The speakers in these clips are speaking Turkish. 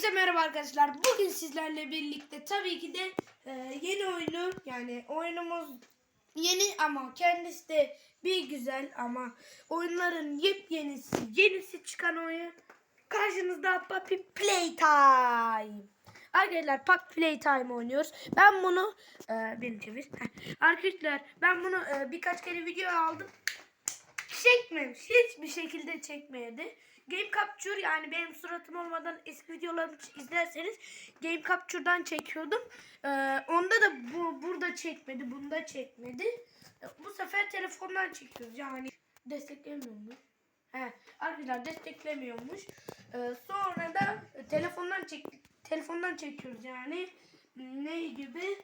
Hepinize merhaba arkadaşlar. Bugün sizlerle birlikte tabii ki de e, yeni oyunu yani oyunumuz yeni ama kendisi de bir güzel ama oyunların yepyenisi yenisi çıkan oyun karşınızda Puppy Playtime. Arkadaşlar Puppy Playtime oynuyoruz. Ben bunu e, beni çevir. Arkadaşlar ben bunu e, birkaç kere video aldım çekmemiş. Hiçbir şekilde çekmedi. Game Capture yani benim suratım olmadan eski videolarımı izlerseniz Game Capture'dan çekiyordum. Ee, onda da bu burada çekmedi, bunda çekmedi. Ee, bu sefer telefondan çekiyoruz. Yani desteklemiyor mu? He, arkadaşlar desteklemiyormuş. Ee, sonra da telefondan çek telefondan çekiyoruz yani. Ne gibi?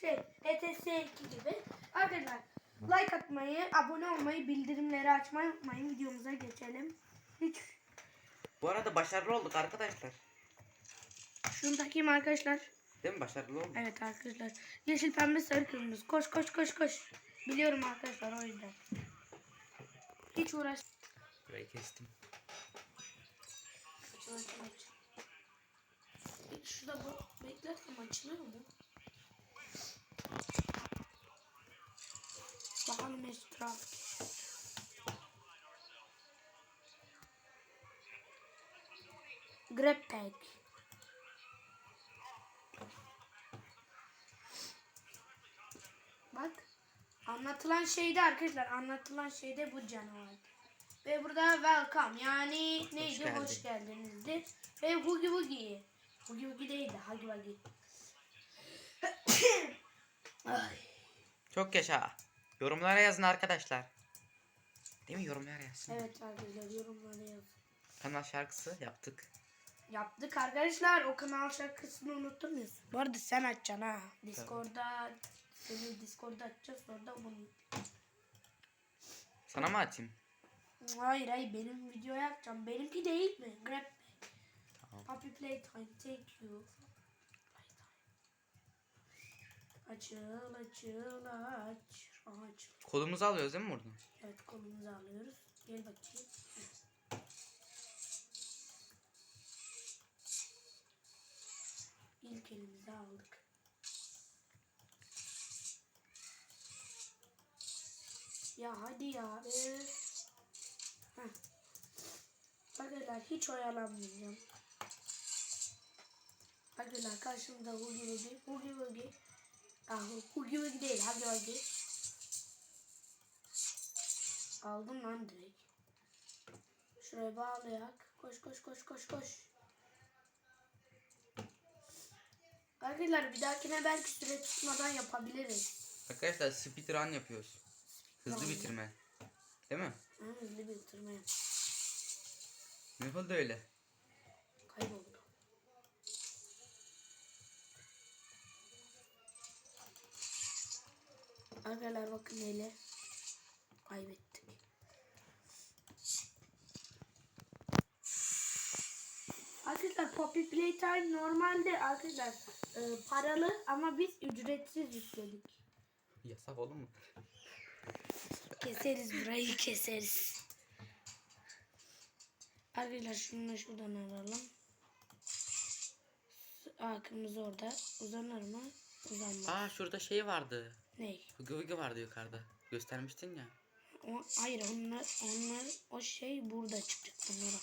Şey, ETS 2 gibi. Arkadaşlar like atmayı, abone olmayı, bildirimleri açmayı unutmayın. Videomuza geçelim. Hiç Bu arada başarılı olduk arkadaşlar. şunu takayım arkadaşlar. Değil mi başarılı olduk? Evet arkadaşlar. Yeşil, pembe, sarı, kırmızı. Koş koş koş koş. Biliyorum arkadaşlar o yüzden. Hiç uğraş. Burayı kestim. Şurada bu beklersem açılıyor mu? Bakalım etraf. Grab pack. Bak. Anlatılan şeyde arkadaşlar anlatılan şeyde bu canavar. Ve burada welcome yani neydi geldin. hoş geldinizdi. Ve hugi hugi. Hugi hugi değildi hagi vagi. Ay. Çok yaşa. Yorumlara yazın arkadaşlar. Değil mi yorumlara yazsın. Evet arkadaşlar yorumlara yazın. Kanal şarkısı yaptık. Yaptık arkadaşlar o kanal şarkısını ya. Bu arada sen açacaksın ha. Discord'da seni Discord'da açacağız sonra da bunu. Sana mı atayım? Hayır hayır benim videoya yapacağım. Benimki değil mi? Grab. Tamam. Puppy playtime take you. Açıl açıl aç. Aç. Kolumuzu alıyoruz değil mi buradan? Evet kolumuzu alıyoruz. Gel bakayım. İlk elimize aldık. Ya hadi ya. Üf. Heh. Arkadaşlar hiç oyalanmayacağım. Arkadaşlar karşımda Hugi Hugi. Hugi Hugi. Ah, Hugi Hugi değil. Hagi. Aldım lan direkt. Şuraya bağlayak. Koş koş koş koş koş. Arkadaşlar bir dahakine belki süre tutmadan yapabiliriz. Arkadaşlar speedrun yapıyoruz. Hızlı Tamam. bitirme. Değil mi? Ha, hızlı bitirme. Ne oldu öyle? Kayboldu. Arkadaşlar bakın hele. Kaybettik. Arkadaşlar Poppy Playtime normalde arkadaşlar e, paralı ama biz ücretsiz yükledik. Yasak olur mu? Keseriz burayı keseriz. Arkadaşlar şunu da şuradan alalım. Aa kırmızı orada. Uzanır mı? Uzanmaz. Aa şurada şey vardı. Ne? Hugi Hugi vardı yukarıda. Göstermiştin ya. O, hayır onlar onlar o şey burada çıkacak bunlara.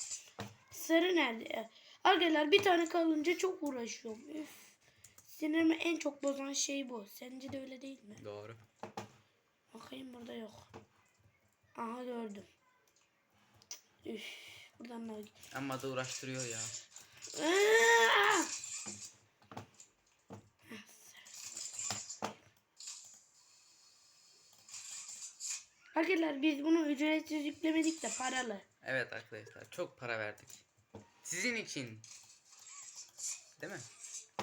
Sarı nerede? Arkadaşlar bir tane kalınca çok uğraşıyorum. Üf. Sinirimi en çok bozan şey bu. Sence de öyle değil mi? Doğru. Bakayım burada yok. Aha gördüm. Üf. Buradan da Ama da uğraştırıyor ya. Aa! Arkadaşlar biz bunu ücretsiz yüklemedik de paralı. Evet arkadaşlar çok para verdik. Sizin için. Değil mi?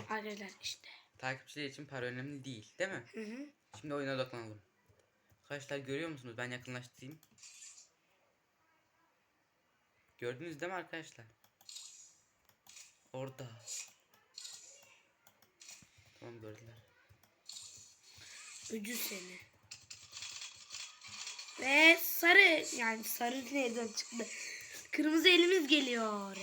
Arkadaşlar işte. Takipçiler için para önemli değil. Değil mi? Hı hı. Şimdi oyuna odaklanalım. Arkadaşlar görüyor musunuz? Ben yakınlaştırayım. Gördünüz değil mi arkadaşlar? Orada. Tamam gördüler. Öcü seni. Ve sarı yani sarı nereden çıktı? Kırmızı elimiz geliyor.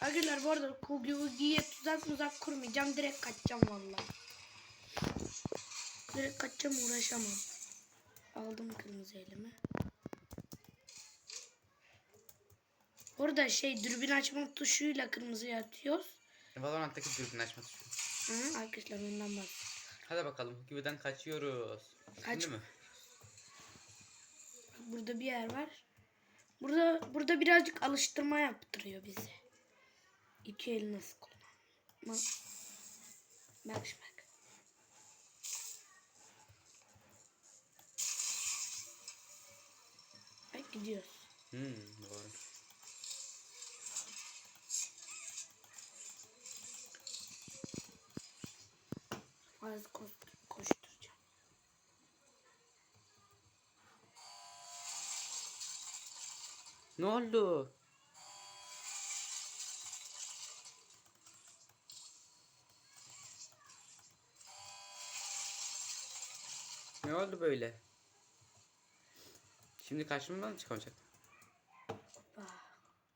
Arkadaşlar bu arada Kogyugi'ye tuzak uzak kurmayacağım. Direkt kaçacağım valla. Direkt kaçacağım uğraşamam. Aldım kırmızı elimi. Orada şey dürbün açma tuşuyla kırmızı atıyoruz. Valorant'taki açma tuşu. Hı, arkadaşlar ondan bahsediyorum. Hadi bakalım Hugi'den kaçıyoruz. Kaç- Şimdi mi? Burada bir yer var. Burada burada birazcık alıştırma yaptırıyor bize. İki eli nasıl kullanma. Bak şimdi bak. Bak gidiyoruz. Hmm, doğru. Ne oldu? Ne oldu böyle? Şimdi karşımıza mı çıkacak? Bak,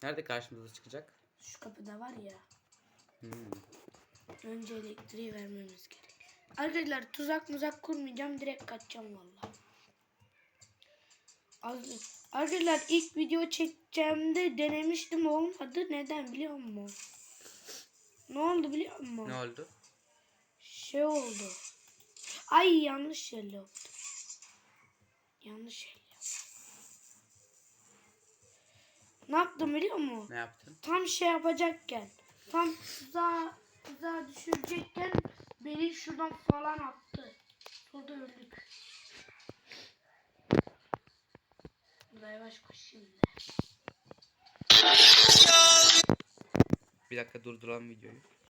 Nerede karşımıza çıkacak? şu kapıda var ya. Hmm. Önce elektriği vermemiz gerek. Arkadaşlar tuzak muzak kurmayacağım. Direkt kaçacağım valla. Arkadaşlar ilk video çekeceğimde denemiştim olmadı. Neden biliyor musun? Ne oldu biliyor musun? Ne oldu? Şey oldu. Ay yanlış yer yaptım. Yanlış yer yaptım. Ne yaptım biliyor musun? Ne yaptın? tam şey yapacakken tam tuzağa, tuzağa düşürecekken beni şuradan falan attı. Burada öldük. Bir dakika durduralım videoyu.